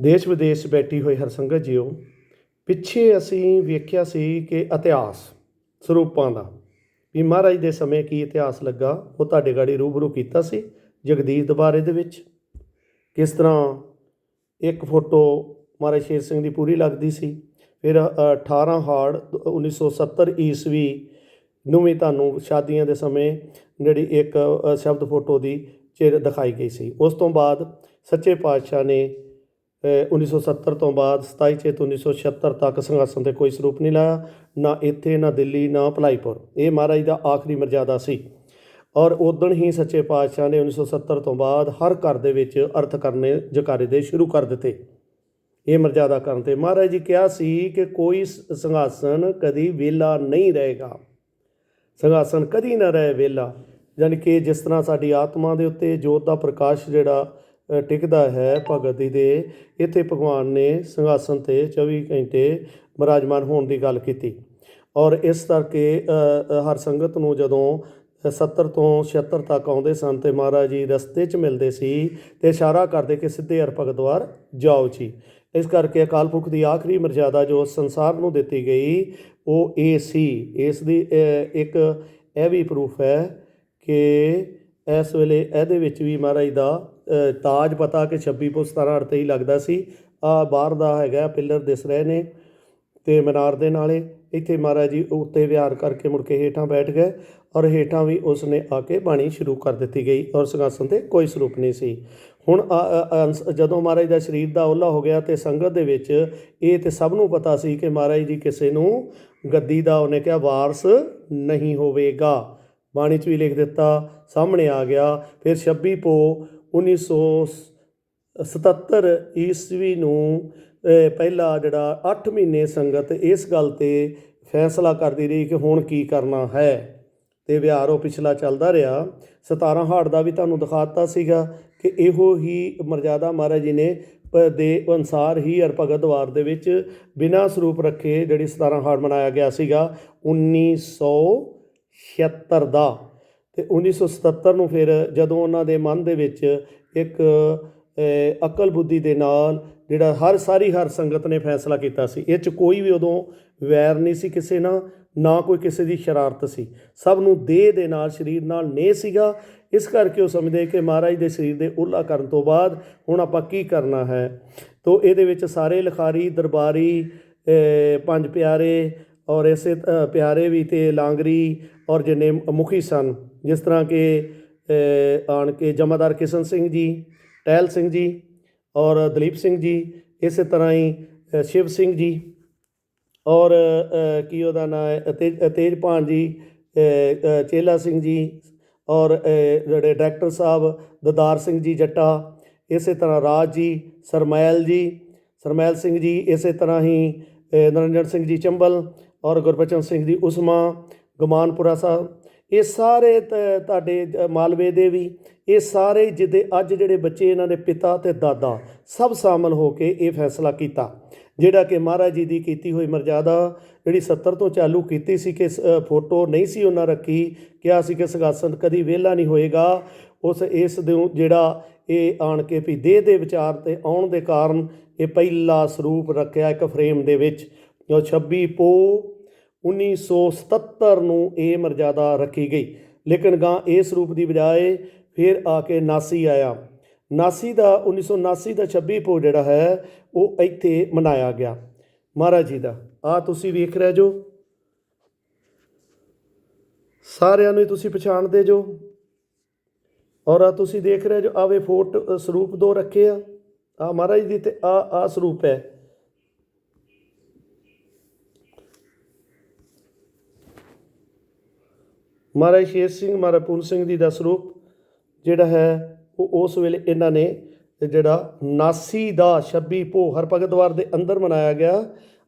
ਦੇਸ਼ ਵਿਦੇਸ਼ ਬੈਠੀ ਹੋਈ ਹਰਸੰਗਤ ਜੀਓ ਪਿੱਛੇ ਅਸੀਂ ਵੇਖਿਆ ਸੀ ਕਿ ਇਤਿਹਾਸ ਸਰੂਪਾਂ ਦਾ ਵੀ ਮਹਾਰਾਜ ਦੇ ਸਮੇਂ ਕੀ ਇਤਿਹਾਸ ਲੱਗਾ ਉਹ ਤੁਹਾਡੇ ਗਾੜੀ ਰੂਬਰੂ ਕੀਤਾ ਸੀ ਜਗਦੀਸ਼ ਦਰਬਾਰੇ ਦੇ ਵਿੱਚ। ਕਿਸ ਤਰ੍ਹਾਂ ਇੱਕ ਫੋਟੋ ਮਹਾਰਾਜ ਸ਼ੇਰ ਸਿੰਘ ਦੀ ਪੂਰੀ ਲੱਗਦੀ ਸੀ ਫਿਰ ਅ, 18 ਹਾੜ 1970 ਈਸਵੀ ਨੂੰ ਵੀ ਤੁਹਾਨੂੰ ਸ਼ਾਦੀਆਂ ਦੇ ਸਮੇਂ ਜਿਹੜੀ ਇੱਕ ਸ਼ਬਦ ਫੋਟੋ ਦੀ ਚਿਰ ਦਿਖਾਈ ਗਈ ਸੀ। ਉਸ ਤੋਂ ਬਾਅਦ ਸੱਚੇ ਪਾਤਸ਼ਾਹ ਨੇ 1970 ਤੋਂ ਬਾਅਦ 27 ਚੇਤ 1976 ਤੱਕ ਸਿੰਘਾਸਨ ਤੇ ਕੋਈ ਸਰੂਪ ਨਹੀਂ ਲਾਇਆ, ਨਾ ਇੱਥੇ, ਨਾ ਦਿੱਲੀ, ਨਾ ਭਲਾਈਪੁਰ। ਇਹ ਮਹਾਰਾਜ ਦਾ ਆਖਰੀ ਮਰਜ਼ਾਦਾ ਸੀ। ਔਰ ਉਦਣ ਹੀ ਸੱਚੇ ਪਾਤਸ਼ਾਹ ਨੇ 1970 ਤੋਂ ਬਾਅਦ ਹਰ ਘਰ ਦੇ ਵਿੱਚ ਅਰਥ ਕਰਨੇ, ਜਕਾਰੇ ਦੇ ਸ਼ੁਰੂ ਕਰ ਦਿੱਤੇ। ਇਹ ਮਰਜ਼ਾਦਾ ਕਰਨ ਤੇ ਮਹਾਰਾਜ ਜੀ ਕਿਹਾ ਸੀ ਕਿ ਕੋਈ ਸ- ਸਿੰਘਾਸਨ ਕਦੀ ਵਿਹਲਾ ਨਹੀਂ ਰਹੇਗਾ। ਸੰਘਾਸਨ ਕਦੀ ਨਾ ਰਹੇ ਵਿਹਲਾ। ਯਾਨੀ ਕਿ ਜਿਸ ਤਰ੍ਹਾਂ ਸਾਡੀ ਆਤਮਾ ਦੇ ਉੱਤੇ ਜੋਤ ਦਾ ਪ੍ਰਕਾਸ਼ ਜਿਹੜਾ ਟਿਕਦਾ ਹੈ ਭਗਤ ਭਗਤੀ ਦੇ। ਇੱਥੇ ਭਗਵਾਨ ਨੇ ਸਿੰਘਾਸਨ ਤੇ 24 ਘੰਟੇ ਬਿਰਾਜਮਾਨ ਹੋਣ ਦੀ ਗੱਲ ਕੀਤੀ। ਔਰ ਇਸ ਕਰਕੇ ਹਰ ਸੰਗਤ ਨੂੰ ਜਦੋਂ 70 ਤੋਂ 76 ਤੱਕ ਆਉਂਦੇ ਸਨ ਤੇ ਮਹਾਰਾਜ ਜੀ ਰਸਤੇ 'ਚ ਮਿਲਦੇ ਸੀ ਤੇ ਇਸ਼ਾਰਾ ਕਰਦੇ ਕਿ ਸਿੱਧੇ ਹਰ ਭਗਤ ਦੁਆਰ ਜਾਓ ਜੀ। ਇਸ ਕਰਕੇ ਅਕਾਲ ਪੁਰਖ ਦੀ ਆਖਰੀ ਮਰਜ਼ਾਦਾ ਜੋ ਸੰਸਾਰ ਨੂੰ ਦਿੱਤੀ ਗਈ, ਉਹ ਇਹ ਸੀ। ਇਸ ਦੀ ਇੱਕ ਇਹ ਵੀ ਪ੍ਰੂਫ ਹੈ ਕਿ ਇਸ ਵੇਲੇ ਇਹਦੇ ਵਿੱਚ ਵੀ ਮਹਾਰਾਜ ਦਾ ਤਾਜ ਪਤਾ ਕਿ 26 ਪੁ 17 28 ਲੱਗਦਾ ਸੀ। ਆ ਬਾਹਰ ਦਾ ਹੈਗਾ, ਪਿੱਲਰ ਦਿਸ ਰਹੇ ਨੇ ਤੇ ਮਨਾਰ ਦੇ ਨਾਲੇ। ਇੱਥੇ ਮਹਾਰਾਜ ਜੀ ਉੱਤੇ ਵਿਹਾਰ ਕਰਕੇ ਮੁੜ ਕੇ ਹੇਠਾਂ ਬੈਠ ਗਏ ਔਰ ਹੇਠਾਂ ਵੀ ਉਸ ਨੇ ਆ ਕੇ ਬਾਣੀ ਸ਼ੁਰੂ ਕਰ ਦਿੱਤੀ ਗਈ ਔਰ ਸਿੰਘਾਸਨ ਤੇ ਕੋਈ ਸਰੂਪ ਨਹੀਂ ਸੀ। ਹੁਣ ਜਦੋਂ ਮਹਾਰਾਜ ਦਾ ਸਰੀਰ ਦਾ ਓਲਾ ਹੋ ਗਿਆ ਤੇ ਸੰਗਤ ਦੇ ਵਿੱਚ ਇਹ ਤੇ ਸਭ ਨੂੰ ਪਤਾ ਸੀ ਕਿ ਮਹਾਰਾਜ ਜੀ ਕਿਸੇ ਨੂੰ ਗੱਦੀ ਦਾ ਉਹਨੇ ਕਿਹਾ ਵਾਰਸ ਨਹੀਂ ਹੋਵੇਗਾ। ਬਾਣੀ 'ਚ ਵੀ ਲਿਖ ਦਿੱਤਾ, ਸਾਹਮਣੇ ਆ ਗਿਆ, ਫਿਰ 26 ਪੋ 1977 ਈਸਵੀ ਨੂੰ ਅਹ, ਪਹਿਲਾ ਜਿਹੜਾ 8 ਮਹੀਨੇ ਸੰਗਤ ਇਸ ਗੱਲ ਤੇ ਫੈਸਲਾ ਕਰਦੀ ਰਹੀ ਕਿ ਹੁਣ ਕੀ ਕਰਨਾ ਹੈ ਤੇ ਵਿਹਾਰ ਉਹ ਪਿਛਲਾ ਚੱਲਦਾ ਰਿਹਾ। 17 ਹਾੜ ਦਾ ਵੀ ਤੁਹਾਨੂੰ ਦਿਖਾਤਾ ਸੀਗਾ ਕਿ ਇਹੋ ਹੀ ਮਰਜ਼ਾਦਾ ਮਹਾਰਾਜ ਜੀ ਨੇ ਪ- ਦੇ ਅਨਸਾਰ ਹੀ ਹਰ ਭਗਤ ਦਵਾਰ ਦੇ ਵਿੱਚ ਬਿਨਾਂ ਸਰੂਪ ਰੱਖੇ ਜਿਹੜੀ 17 ਹਾੜ ਮਨਾਇਆ ਗਿਆ ਸੀਗਾ 1976 ਦਾ। ਤੇ 1977 ਨੂੰ ਫਿਰ ਜਦੋਂ ਉਹਨਾਂ ਦੇ ਮਨ ਦੇ ਵਿੱਚ ਇੱਕ ਅਕਲ ਬੁੱਧੀ ਦੇ ਨਾਲ ਜਿਹੜਾ ਹਰ ਸਾਰੀ ਹਰ ਸੰਗਤ ਨੇ ਫੈਸਲਾ ਕੀਤਾ ਸੀ, ਇਹ ਚ ਕੋਈ ਵੀ ਉਦੋਂ ਵੈਰ ਨਹੀਂ ਸੀ ਕਿਸੇ ਨਾਲ, ਨਾ ਕੋਈ ਕਿਸੇ ਦੀ ਸ਼ਰਾਰਤ ਸੀ। ਸਭ ਨੂੰ ਦੇਹ ਦੇ ਨਾਲ, ਸਰੀਰ ਨਾਲ ਨੇ ਸੀਗਾ। ਇਸ ਕਰਕੇ ਉਹ ਸਮਝਦੇ ਕਿ ਮਹਾਰਾਜ ਦੇ ਸਰੀਰ ਦੇ ਉਲਾ ਕਰਨ ਤੋਂ ਬਾਅਦ ਹੁਣ ਆਪਾਂ ਕੀ ਕਰਨਾ ਹੈ। ਤੋ ਇਹਦੇ ਵਿੱਚ ਸਾਰੇ ਲਖਾਰੀ, ਦਰਬਾਰੀ ਪੰਜ ਪਿਆਰੇ ਔਰ ਇਸੇ ਪਿਆਰੇ ਵੀ ਤੇ ਲਾਂਗਰੀ ਔਰ ਜਿੰਨੇ ਮੁਖੀ ਸਨ। ਜਿਸ ਤਰ੍ਹਾਂ ਕਿ ਆਣ ਕੇ ਜਮਾਦਾਰ ਕਿਸ਼ਨ ਸਿੰਘ ਜੀ ਟਹਿਲ ਸਿੰਘ ਜੀ ਔਰ ਦਲੀਪ ਸਿੰਘ ਜੀ ਇਸੇ ਤਰ੍ਹਾਂ ਹੀ ਸ਼ਿਵ ਸਿੰਘ ਜੀ ਔਰ ਕੀ ਉਹਦਾ ਨਾਮ ਹੈ ਤੇਜ ਭਾਨ ਜੀ ਚੇਲਾ ਸਿੰਘ ਜੀ ਔਰ ਜਿਹੜੇ ਡਾਇਰੈਕਟਰ ਸਾਹਿਬ ਦਦਾਰ ਸਿੰਘ ਜੀ ਜੱਟਾ ਇਸੇ ਤਰ੍ਹਾਂ ਰਾਜ ਜੀ ਸਰਮੈਲ ਜੀ ਸਰਮੈਲ ਸਿੰਘ ਜੀ ਇਸੇ ਤਰ੍ਹਾਂ ਹੀ ਅ, ਨਰਿੰਦਰ ਸਿੰਘ ਜੀ ਚੰਬਲ ਔਰ ਗੁਰਬਚਨ ਸਿੰਘ ਜੀ ਉਸਮਾ ਗਮਾਨਪੁਰਾ ਸਾਹਿਬ ਇਹ ਸਾਰੇ ਤ- ਤੁਹਾਡੇ ਮਾਲਵੇ ਦੇ ਵੀ, ਇਹ ਸਾਰੇ ਜਿਹਦੇ ਅੱਜ ਜਿਹੜੇ ਬੱਚੇ ਇਹਨਾਂ ਦੇ ਪਿਤਾ ਤੇ ਦਾਦਾ ਸਭ ਸ਼ਾਮਲ ਹੋ ਕੇ ਇਹ ਫੈਸਲਾ ਕੀਤਾ। ਜਿਹੜਾ ਕਿ ਮਹਾਰਾਜ ਜੀ ਦੀ ਕੀਤੀ ਹੋਈ ਮਰਜ਼ਾਦਾ ਜਿਹੜੀ 70 ਤੋਂ ਚਾਲੂ ਕੀਤੀ ਸੀ ਕਿ ਸ- ਫੋਟੋ ਨਹੀਂ ਸੀ ਉਹਨਾਂ ਰੱਖੀ, ਕਿਹਾ ਸੀ ਕਿ ਸਿੰਘਾਸਨ ਕਦੀ ਵਿਹਲਾ ਨਹੀਂ ਹੋਏਗਾ। ਉਸ, ਇਸ ਦੇ ਜਿਹੜਾ ਇਹ ਆਣ ਕੇ ਵੀ ਦੇਹ ਦੇ ਵਿਚਾਰ ਤੇ ਆਉਣ ਦੇ ਕਾਰਨ ਇਹ ਪਹਿਲਾ ਸਰੂਪ ਰੱਖਿਆ ਇੱਕ ਫਰੇਮ ਦੇ ਵਿੱਚ, ਜੋ 26 ਪੋ 1977 ਨੂੰ ਇਹ ਮਰਜ਼ਾਦਾ ਰੱਖੀ ਗਈ। ਲੇਕਿਨ ਗਾਂ ਇਸ ਰੂਪ ਦੀ ਬਜਾਏ ਫਿਰ ਆ ਕੇ ਨਾਸੀ ਆਇਆ। ਨਾਸੀ ਦਾ 1979 ਦਾ 26 ਪੋ ਜਿਹੜਾ ਹੈ, ਉਹ ਇੱਥੇ ਮਨਾਇਆ ਗਿਆ। ਮਹਾਰਾਜ ਜੀ ਦਾ ਆ ਤੁਸੀਂ ਵੇਖ ਰਹੇ ਜੋ। ਸਾਰਿਆਂ ਨੂੰ ਹੀ ਤੁਸੀਂ ਪਛਾਣਦੇ ਜੋ। ਔਰ ਆ ਤੁਸੀਂ ਦੇਖ ਰਹੇ ਜੋ ਆਵੇ ਫੋਟ ਸਰੂਪ ਦੋ ਰੱਖੇ ਆ। ਆ ਮਹਾਰਾਜ ਦੀ ਤੇ ਆ ਆ ਸਰੂਪ ਹੈ। ਮਹਾਰਾਜ ਸ਼ੇਰ ਸਿੰਘ, ਮਹਾਰਾਜ ਪੂਰਨ ਸਿੰਘ ਜੀ ਦਾ ਸਰੂਪ ਜਿਹੜਾ ਹੈ, ਉਹ ਉਸ ਵੇਲੇ ਇਹਨਾਂ ਨੇ ਜਿਹੜਾ 79 ਦਾ 26 ਪੋ ਹਰ ਭਗਤ ਦਵਾਰ ਦੇ ਅੰਦਰ ਮਨਾਇਆ ਗਿਆ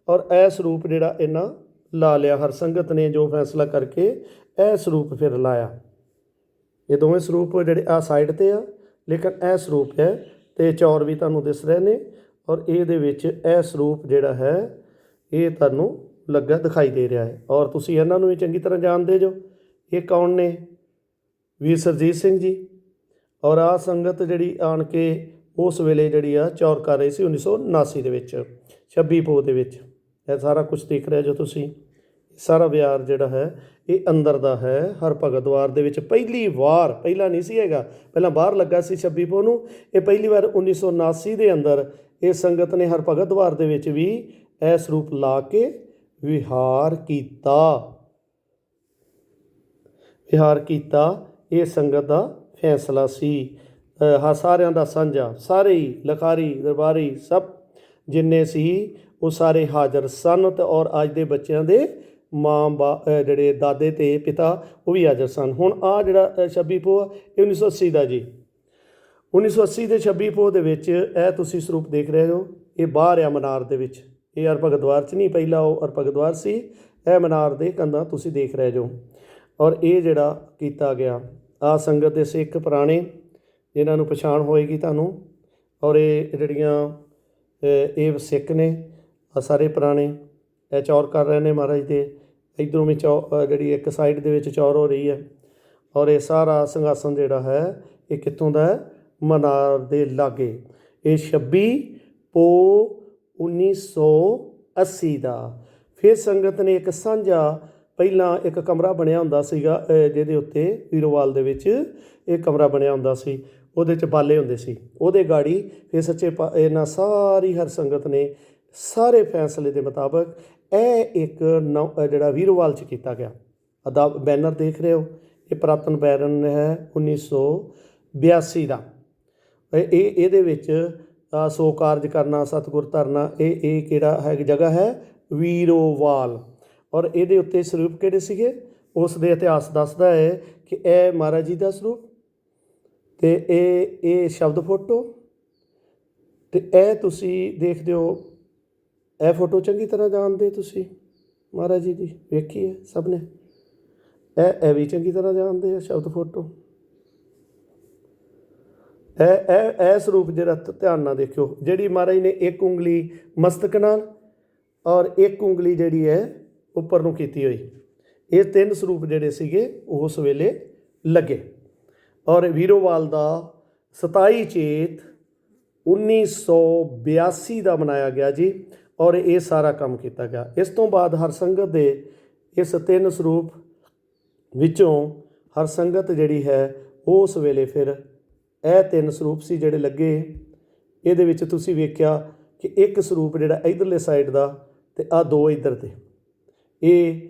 ਔਰ ਇਹ ਸਰੂਪ ਜਿਹੜਾ ਇਹਨਾਂ ਲਾ ਲਿਆ। ਹਰ ਸੰਗਤ ਨੇ ਜੋ ਫੈਸਲਾ ਕਰਕੇ ਇਹ ਸਰੂਪ ਫਿਰ ਲਾਇਆ। ਇਹ ਦੋਵੇਂ ਸਰੂਪ ਜਿਹੜੇ ਆ ਸਾਈਡ ਤੇ ਆ, ਲੇਕਿਨ ਇਹ ਸਰੂਪ ਹੈ ਤੇ ਚੌਰ ਵੀ ਤੁਹਾਨੂੰ ਦਿਸ ਰਹੇ ਨੇ ਔਰ ਇਹਦੇ ਵਿੱਚ ਇਹ ਸਰੂਪ ਜਿਹੜਾ ਹੈ, ਇਹ ਤੁਹਾਨੂੰ ਲੱਗਾ ਦਿਖਾਈ ਦੇ ਰਿਹਾ ਹੈ। ਔਰ ਤੁਸੀਂ ਇਹਨਾਂ ਨੂੰ ਵੀ ਚੰਗੀ ਤਰ੍ਹਾਂ ਜਾਣਦੇ ਜੋ। ਇਹ ਕੌਣ ਨੇ? ਵੀਰ ਸਰਜੀਤ ਸਿੰਘ ਜੀ। ਔਰ ਆ ਸੰਗਤ ਜਿਹੜੀ ਆਣ ਕੇ ਉਸ ਵੇਲੇ ਜਿਹੜੀ ਆ ਚੌਰ ਕਰ ਰਹੀ ਸੀ 1979 ਦੇ ਵਿੱਚ 26 ਪੋ ਦੇ ਵਿੱਚ। ਇਹ ਸਾਰਾ ਕੁਝ ਦੇਖ ਰਿਹਾ ਜੋ ਤੁਸੀਂ। ਸਾਰਾ ਵਿਆਰ ਜਿਹੜਾ ਹੈ, ਇਹ ਅੰਦਰ ਦਾ ਹੈ। ਹਰ ਭਗਤ ਦਵਾਰ ਦੇ ਵਿੱਚ ਪਹਿਲੀ ਵਾਰ, ਪਹਿਲਾਂ ਨਹੀਂ ਸੀ ਹੈਗਾ। ਪਹਿਲਾਂ ਬਾਹਰ ਲੱਗਾ ਸੀ 26 ਪੋ ਨੂੰ। ਇਹ ਪਹਿਲੀ ਵਾਰ 1979 ਦੇ ਅੰਦਰ ਇਹ ਸੰਗਤ ਨੇ ਹਰ ਭਗਤ ਦਵਾਰ ਦੇ ਵਿੱਚ ਵੀ ਇਹ ਸਰੂਪ ਲਾ ਕੇ ਵਿਹਾਰ ਕੀਤਾ। ਵਿਹਾਰ ਕੀਤਾ। ਇਹ ਸੰਗਤ ਦਾ ਫੈਸਲਾ ਸੀ। ਹਾਂ ਸਾਰਿਆਂ ਦਾ ਸਾਂਝਾ। ਸਾਰੇ ਹੀ ਲਖਾਰੀ ਦਰਬਾਰੀ ਸਭ ਜਿੰਨੇ ਸੀ ਉਹ ਸਾਰੇ ਹਾਜ਼ਰ ਸਨ ਤੇ ਔਰ ਅੱਜ ਦੇ ਬੱਚਿਆਂ ਦੇ ਮਾਂ ਬਾ ਜਿਹੜੇ ਦਾਦੇ ਤੇ ਪਿਤਾ ਉਹ ਵੀ ਹਾਜ਼ਰ ਸਨ। ਹੁਣ ਆ ਜਿਹੜਾ ਅ, 26 ਆ, ਇਹ 1980 ਦਾ ਜੀ। 1980 ਦੇ 26 ਪੋ ਦੇ ਵਿੱਚ ਇਹ ਤੁਸੀਂ ਸਰੂਪ ਦੇਖ ਰਹੇ ਹੋ ਇਹ ਬਾਹਰ ਆ ਮਨਾਰ ਦੇ ਵਿੱਚ। ਇਹ ਅਰਪਗ ਦਵਾਰ ਚ ਨਹੀਂ ਪਹਿਲਾਂ ਉਹ ਅਰਪਗ ਦਵਾਰ ਸੀ। ਇਹ ਮਨਾਰ ਦੇ ਕੰਧਾਂ ਤੁਸੀਂ ਦੇਖ ਰਹੇ ਜੋ। ਔਰ ਇਹ ਜਿਹੜਾ ਕੀਤਾ ਗਿਆ ਆ ਸੰਗਤ ਦੇ ਸਿੱਖ ਪੁਰਾਣੇ ਜਿਨ੍ਹਾਂ ਨੂੰ ਪਛਾਣ ਹੋਏਗੀ ਤੁਹਾਨੂੰ ਔਰ ਇਹ ਜਿਹੜੀਆਂ ਇਹ ਸਿੱਖ ਨੇ ਆ ਸਾਰੇ ਪੁਰਾਣੇ, ਇਹ ਚੌਰ ਕਰ ਰਹੇ ਨੇ ਮਹਾਰਾਜ ਦੇ ਇਧਰੋਂ ਵੀ ਚੌ ਜਿਹੜੀ ਇੱਕ ਸਾਈਡ ਦੇ ਵਿੱਚ ਚੌਰ ਹੋ ਰਹੀ ਹੈ ਔਰ ਇਹ ਸਾਰਾ ਸੰਘਾਸਨ ਜਿਹੜਾ ਹੈ, ਇਹ ਕਿੱਥੋਂ ਦਾ ਹੈ? ਮਨਾਰ ਦੇ ਲਾਗੇ। ਇਹ 26 ਪੋ 1980 ਦਾ। ਫਿਰ ਸੰਗਤ ਨੇ ਇੱਕ ਸਾਂਝਾ ਪਹਿਲਾਂ ਇੱਕ ਕਮਰਾ ਬਣਿਆ ਹੁੰਦਾ ਸੀਗਾ ਜਿਹਦੇ ਉੱਤੇ ਵੀਰੋਵਾਲ ਦੇ ਵਿੱਚ ਇਹ ਕਮਰਾ ਬਣਿਆ ਹੁੰਦਾ ਸੀ। ਉਹਦੇ ਚ ਬਾਲੇ ਹੁੰਦੇ ਸੀ। ਉਹਦੇ ਗਾੜੀ ਫਿਰ ਸੱਚੇ ਪਾ- ਇਹਨਾਂ ਸਾਰੀ ਹਰ ਸੰਗਤ ਨੇ ਸਾਰੇ ਫੈਸਲੇ ਦੇ ਮੁਤਾਬਕ ਇਹ ਇੱਕ ਨੌ- ਜਿਹੜਾ ਵੀਰੋਵਾਲ ਚ ਕੀਤਾ ਗਿਆ। ਅਦਾ ਬੈਨਰ ਦੇਖ ਰਹੇ ਹੋ। ਇਹ ਪ੍ਰਾਤਨ ਬੈਰਨ ਹੈ 1982 ਦਾ। ਇਹ ਇਹਦੇ ਵਿੱਚ ਅ, ਸੋ ਕਾਰਜ ਕਰਨਾ ਸਤਿਗੁਰ ਧਰਨਾ ਇਹ ਇਹ ਕਿਹੜਾ ਹੈ ਜਗ੍ਹਾ ਹੈ? ਵੀਰੋਵਾਲ। ਔਰ ਇਹਦੇ ਉੱਤੇ ਸਰੂਪ ਕਿਹੜੇ ਸੀਗੇ? ਉਸ ਦੇ ਇਤਿਹਾਸ ਦੱਸਦਾ ਹੈ ਕਿ ਇਹ ਮਹਾਰਾਜ ਜੀ ਦਾ ਸਰੂਪ, ਤੇ ਇਹ ਇਹ ਸ਼ਬਦ ਫੋਟੋ, ਤੇ ਇਹ ਤੁਸੀਂ ਦੇਖਦੇ ਹੋ, ਇਹ ਫੋਟੋ ਚੰਗੀ ਤਰ੍ਹਾਂ ਜਾਣਦੇ ਤੁਸੀਂ, ਮਹਾਰਾਜ ਜੀ ਦੀ, ਵੇਖੀ ਹੈ ਸਭ ਨੇ? ਇਹ ਇਹ ਵੀ ਚੰਗੀ ਤਰ੍ਹਾਂ ਜਾਣਦੇ ਆ ਸ਼ਬਦ ਫੋਟੋ। ਇਹ ਇਹ ਇਹ ਸਰੂਪ ਜਿਹੜਾ ਧਿਆਨ ਨਾਲ ਦੇਖਿਓ, ਜਿਹੜੀ ਮਹਾਰਾਜ ਨੇ ਇੱਕ ਉਂਗਲੀ ਮਸਤਕ ਨਾਲ ਔਰ ਇੱਕ ਉਂਗਲੀ ਜਿਹੜੀ ਹੈ ਉੱਪਰ ਨੂੰ ਕੀਤੀ ਹੋਈ। ਇਹ ਤਿੰਨ ਸਰੂਪ ਜਿਹੜੇ ਸੀਗੇ ਉਸ ਵੇਲੇ ਲੱਗੇ। ਔਰ ਵੀਰੋਵਾਲ ਦਾ 27 ਚੇਤ 1982 ਦਾ ਮਨਾਇਆ ਗਿਆ ਜੀ, ਔਰ ਇਹ ਸਾਰਾ ਕੰਮ ਕੀਤਾ ਗਿਆ। ਇਸ ਤੋਂ ਬਾਅਦ ਹਰ ਸੰਗਤ ਦੇ ਇਸ ਤਿੰਨ ਸਰੂਪ ਵਿੱਚੋਂ ਹਰ ਸੰਗਤ ਜਿਹੜੀ ਹੈ ਉਸ ਵੇਲੇ ਫਿਰ ਇਹ ਤਿੰਨ ਸਰੂਪ ਸੀ ਜਿਹੜੇ ਲੱਗੇ। ਇਹਦੇ ਵਿੱਚ ਤੁਸੀਂ ਵੇਖਿਆ ਕਿ ਇੱਕ ਸਰੂਪ ਜਿਹੜਾ ਇਧਰਲੇ ਸਾਈਡ ਦਾ ਤੇ ਆ ਦੋ ਇਧਰ ਤੇ। ਇਹ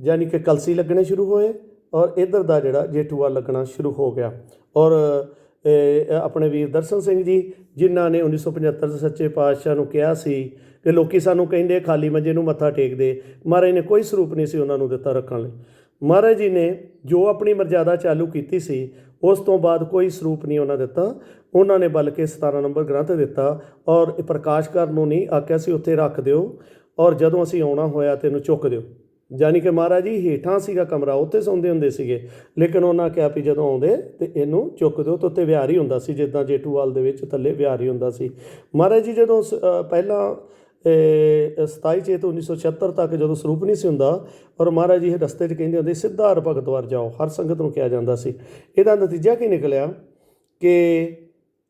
ਯਾਨੀ ਕਿ ਕਲਸੀ ਲੱਗਣੇ ਸ਼ੁਰੂ ਹੋਏ ਔਰ ਇਧਰ ਦਾ ਜਿਹੜਾ ਜੇਠੂਆ ਲੱਗਣਾ ਸ਼ੁਰੂ ਹੋ ਗਿਆ। ਔਰ ਆਪਣੇ ਵੀਰ ਦਰਸ਼ਨ ਸਿੰਘ ਜੀ, ਜਿਨ੍ਹਾਂ ਨੇ 1975 ਦੇ ਸੱਚੇ ਪਾਤਸ਼ਾਹ ਨੂੰ ਕਿਹਾ ਸੀ ਕਿ ਲੋਕੀ ਸਾਨੂੰ ਕਹਿੰਦੇ ਖਾਲੀ ਮੰਜੇ ਨੂੰ ਮੱਥਾ ਟੇਕਦੇ ਮਹਾਰਾਜ ਨੇ ਕੋਈ ਸਰੂਪ ਨਹੀਂ ਸੀ ਉਹਨਾਂ ਨੂੰ ਦਿੱਤਾ ਰੱਖਣ ਲਈ। ਮਹਾਰਾਜ ਜੀ ਨੇ ਜੋ ਆਪਣੀ ਮਰਜ਼ਾਦਾ ਚਾਲੂ ਕੀਤੀ ਸੀ, ਉਸ ਤੋਂ ਬਾਅਦ ਕੋਈ ਸਰੂਪ ਨਹੀਂ ਉਹਨਾਂ ਦਿੱਤਾ। ਉਹਨਾਂ ਨੇ ਬਲਕਿ 17 ਨੰਬਰ ਗ੍ਰੰਥ ਦਿੱਤਾ ਔਰ ਇਹ ਪ੍ਰਕਾਸ਼ ਕਰਨ ਨੂੰ ਨਹੀਂ ਆਖਿਆ ਸੀ, ਉੱਥੇ ਰੱਖ ਦਿਓ। ਔਰ ਜਦੋਂ ਅਸੀਂ ਆਉਣਾ ਹੋਇਆ ਤੇ ਇਹਨੂੰ ਚੁੱਕ ਦਿਓ। ਯਾਨੀ ਕਿ ਮਹਾਰਾਜ ਜੀ ਹੇਠਾਂ ਸੀਗਾ ਕਮਰਾ ਉੱਥੇ ਸੌਂਦੇ ਹੁੰਦੇ ਸੀਗੇ। ਲੇਕਿਨ ਉਹਨਾਂ ਕਿਹਾ ਵੀ ਜਦੋਂ ਆਉਂਦੇ ਤੇ ਇਹਨੂੰ ਚੁੱਕ ਦਿਓ ਤੇ ਉੱਤੇ ਵਿਹਾਰ ਹੀ ਹੁੰਦਾ ਸੀ ਜਿੱਦਾਂ ਜੇਟੂਵਾਲ ਦੇ ਵਿੱਚ ਥੱਲੇ ਵਿਹਾਰ ਹੀ ਹੁੰਦਾ ਸੀ। ਮਹਾਰਾਜ ਜੀ ਜਦੋਂ ਸ- ਅ, ਪਹਿਲਾਂ ਇਹ 27 ਚੇਤ 1976 ਤੱਕ ਜਦੋਂ ਸਰੂਪ ਨਹੀਂ ਸੀ ਹੁੰਦਾ ਔਰ ਮਹਾਰਾਜ ਜੀ ਇਹ ਰਸਤੇ 'ਚ ਕਹਿੰਦੇ ਹੁੰਦੇ ਸਿੱਧਾ ਹਰ ਭਗਤ ਵਾਰ ਜਾਓ ਹਰ ਸੰਗਤ ਨੂੰ ਕਿਹਾ ਜਾਂਦਾ ਸੀ। ਇਹਦਾ ਨਤੀਜਾ ਕੀ ਨਿਕਲਿਆ ਕਿ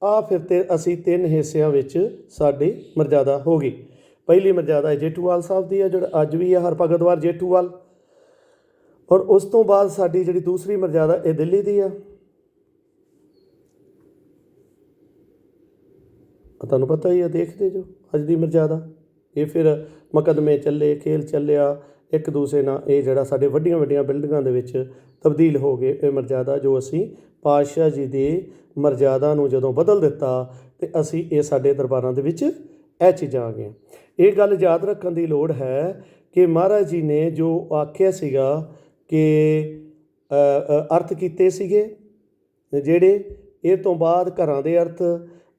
ਆ ਫਿਰ ਤੇ ਅਸੀਂ ਤਿੰਨ ਹਿੱਸਿਆਂ ਵਿੱਚ ਸਾਡੀ ਮਰਜ਼ਾਦਾ ਹੋ ਗਈ। ਪਹਿਲੀ ਮਰਜ਼ਾਦਾ ਜੇਠੂਵਾਲ ਸਾਹਿਬ ਦੀ ਹੈ ਜਿਹੜਾ ਅੱਜ ਵੀ ਹੈ ਹਰ ਜੇਠੂਵਾਲ। ਔਰ ਉਸ ਤੋਂ ਬਾਅਦ ਸਾਡੀ ਜਿਹੜੀ ਦੂਸਰੀ ਮਰਜ਼ਾਦਾ ਇਹ ਦਿੱਲੀ ਦੀ ਆ। ਤੁਹਾਨੂੰ ਪਤਾ ਹੀ ਆ, ਦੇਖਦੇ ਜੋ, ਅੱਜ ਦੀ ਮਰਜ਼ਾਦਾ ਇਹ ਫਿਰ ਮੁਕੱਦਮੇ ਚੱਲੇ, ਖੇਲ ਚੱਲਿਆ, ਇੱਕ ਦੂਸਰੇ ਨਾਲ ਇਹ ਜਿਹੜਾ ਸਾਡੇ ਵੱਡੀਆਂ ਵੱਡੀਆਂ ਬਿਲਡਿੰਗਾਂ ਦੇ ਵਿੱਚ ਤਬਦੀਲ ਹੋ ਗਏ, ਇਹ ਮਰਜ਼ਾਦਾ ਜੋ ਅਸੀਂ ਪਾਤਸ਼ਾਹ ਜੀ ਦੀ ਮਰਜ਼ਾਦਾ ਨੂੰ ਜਦੋਂ ਬਦਲ ਦਿੱਤਾ, ਤੇ ਅਸੀਂ ਇਹ ਸਾਡੇ ਦਰਬਾਰਾਂ ਦੇ ਵਿੱਚ ਇਹ ਚੀਜ਼ਾਂ ਆ ਗਈਆਂ। ਇਹ ਗੱਲ ਯਾਦ ਰੱਖਣ ਦੀ ਲੋੜ ਹੈ ਕਿ ਮਹਾਰਾਜ ਜੀ ਨੇ ਜੋ ਆਖਿਆ ਸੀਗਾ ਕਿ ਅਰਥ ਕੀਤੇ ਸੀਗੇ, ਜਿਹੜੇ ਇਹ ਤੋਂ ਬਾਅਦ ਘਰਾਂ ਦੇ ਅਰਥ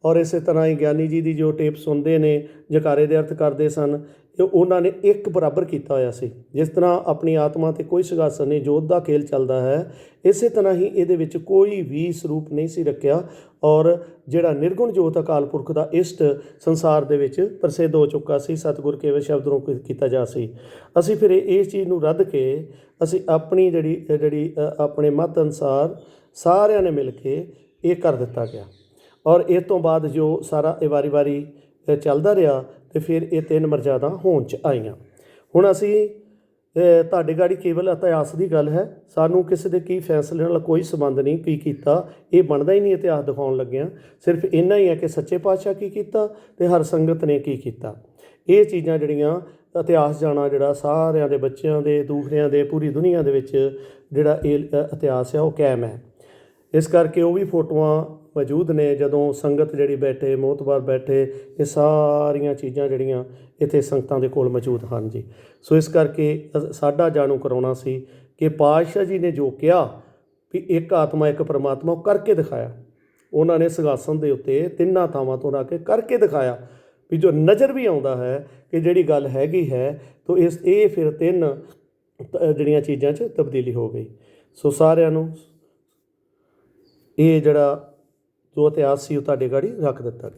ਔਰ ਇਸੇ ਤਰ੍ਹਾਂ ਹੀ ਗਿਆਨੀ ਜੀ ਦੀ ਜੋ ਟੇਪ ਸੁਣਦੇ ਨੇ, ਜਕਾਰੇ ਦੇ ਅਰਥ ਕਰਦੇ ਸਨ ਉਹਨਾਂ ਨੇ ਇੱਕ ਬਰਾਬਰ ਕੀਤਾ ਹੋਇਆ ਸੀ। ਜਿਸ ਤਰ੍ਹਾਂ ਆਪਣੀ ਆਤਮਾ ਤੇ ਕੋਈ ਸੁਗਾਸਨ ਨਹੀਂ ਜੋਤ ਦਾ ਖੇਲ ਚੱਲਦਾ ਹੈ, ਇਸੇ ਤਰ੍ਹਾਂ ਹੀ ਇਹਦੇ ਵਿੱਚ ਕੋਈ ਵੀ ਸਰੂਪ ਨਹੀਂ ਸੀ ਰੱਖਿਆ ਔਰ ਜਿਹੜਾ ਨਿਰਗੁਣ ਜੋਤ ਅਕਾਲ ਪੁਰਖ ਦਾ ਇਸ਼ਟ ਸੰਸਾਰ ਦੇ ਵਿੱਚ ਪ੍ਰਸਿੱਧ ਹੋ ਚੁੱਕਾ ਸੀ, ਸਤਿਗੁਰ ਕੇਵਲ ਸ਼ਬਦ ਨੂੰ ਕੀਤਾ ਜਾ ਸੀ। ਅਸੀਂ ਫਿਰ ਇਹ- ਇਸ ਚੀਜ਼ ਨੂੰ ਰੱਦ ਕੇ ਅਸੀਂ ਆਪਣੀ ਜਿਹੜੀ ਜਿਹੜੀ ਆਪਣੇ ਮਤ ਅਨੁਸਾਰ ਸਾਰਿਆਂ ਨੇ ਮਿਲ ਕੇ ਇਹ ਕਰ ਦਿੱਤਾ ਗਿਆ। ਔਰ ਇਸ ਤੋਂ ਬਾਅਦ ਜੋ ਸਾਰਾ ਇਹ ਵਾਰੀ-ਵਾਰੀ ਚੱਲਦਾ ਰਿਹਾ ਤੇ ਫਿਰ ਇਹ ਤਿੰਨ ਮਰਜ਼ਾਦਾ ਹੋਂਦ ਚ ਆਈਆਂ। ਹੁਣ ਅਸੀਂ ਤੁਹਾਡੇ ਗਾੜੀ ਕੇਵਲ ਇਤਿਹਾਸ ਦੀ ਗੱਲ ਹੈ। ਸਾਨੂੰ ਕਿਸੇ ਦੇ ਕੀ ਫੈਸਲੇ ਨਾਲ ਕੋਈ ਸੰਬੰਧ ਨਹੀਂ, ਕੀ ਕੀਤਾ, ਇਹ ਬਣਦਾ ਹੀ ਨਹੀਂ ਇਤਿਹਾਸ ਦਿਖਾਉਣ ਲੱਗਿਆ। ਸਿਰਫ ਇੰਨਾ ਹੀ ਹੈ ਕਿ ਸੱਚੇ ਪਾਤਸ਼ਾਹ ਕੀ ਕੀਤਾ ਤੇ ਹਰ ਸੰਗਤ ਨੇ ਕੀ ਕੀਤਾ। ਇਹ ਚੀਜ਼ਾਂ ਜਿਹੜੀਆਂ ਇਤਿਹਾਸ ਜਾਣਾ ਜਿਹੜਾ ਸਾਰਿਆਂ ਦੇ ਬੱਚਿਆਂ ਦੇ, ਦੂਸਰਿਆਂ ਦੇ, ਪੂਰੀ ਦੁਨੀਆ ਦੇ ਵਿੱਚ ਜਿਹੜਾ ਇਹ ਇਤਿਹਾਸ ਹੈ ਉਹ ਕਾਇਮ ਹੈ। ਇਸ ਕਰਕੇ ਉਹ ਵੀ ਫੋਟੋਆਂ ਮੌਜੂਦ ਨੇ, ਜਦੋਂ ਸੰਗਤ ਜਿਹੜੀ ਬੈਠੇ, ਮੋਤਬਾਰ ਬੈਠੇ, ਇਹ ਸਾਰੀਆਂ ਚੀਜ਼ਾਂ ਜਿਹੜੀਆਂ ਇੱਥੇ ਸੰਗਤਾਂ ਦੇ ਕੋਲ ਮੌਜੂਦ ਹਨ ਜੀ। ਸੋ ਇਸ ਕਰਕੇ ਸਾਡਾ ਜਾਣੂ ਕਰਾਉਣਾ ਸੀ ਕਿ ਪਾਤਸ਼ਾਹ ਜੀ ਨੇ ਜੋ ਕਿਹਾ ਵੀ ਇੱਕ ਆਤਮਾ, ਇੱਕ ਪਰਮਾਤਮਾ ਉਹ ਕਰਕੇ ਦਿਖਾਇਆ। ਉਹਨਾਂ ਨੇ ਸਿੰਘਾਸਨ ਦੇ ਉੱਤੇ ਤਿੰਨਾਂ ਥਾਵਾਂ ਤੋਂ ਰੱਖ ਕੇ ਕਰਕੇ ਦਿਖਾਇਆ ਵੀ ਜੋ ਨਜ਼ਰ ਵੀ ਆਉਂਦਾ ਹੈ ਕਿ ਜਿਹੜੀ ਗੱਲ ਹੈਗੀ ਹੈ, ਤਾਂ ਇਸ, ਇਹ ਫਿਰ ਤਿੰਨ ਜਿਹੜੀਆਂ ਚੀਜ਼ਾਂ 'ਚ ਤਬਦੀਲੀ ਹੋ ਗਈ। ਸੋ ਸਾਰਿਆਂ ਨੂੰ ਇਹ ਜਿਹੜਾ ਜੋ ਇਤਿਹਾਸ ਸੀ ਉਹ ਤੁਹਾਡੇ ਗਾੜੀ ਰੱਖ ਦਿੱਤਾ ਗਿਆ।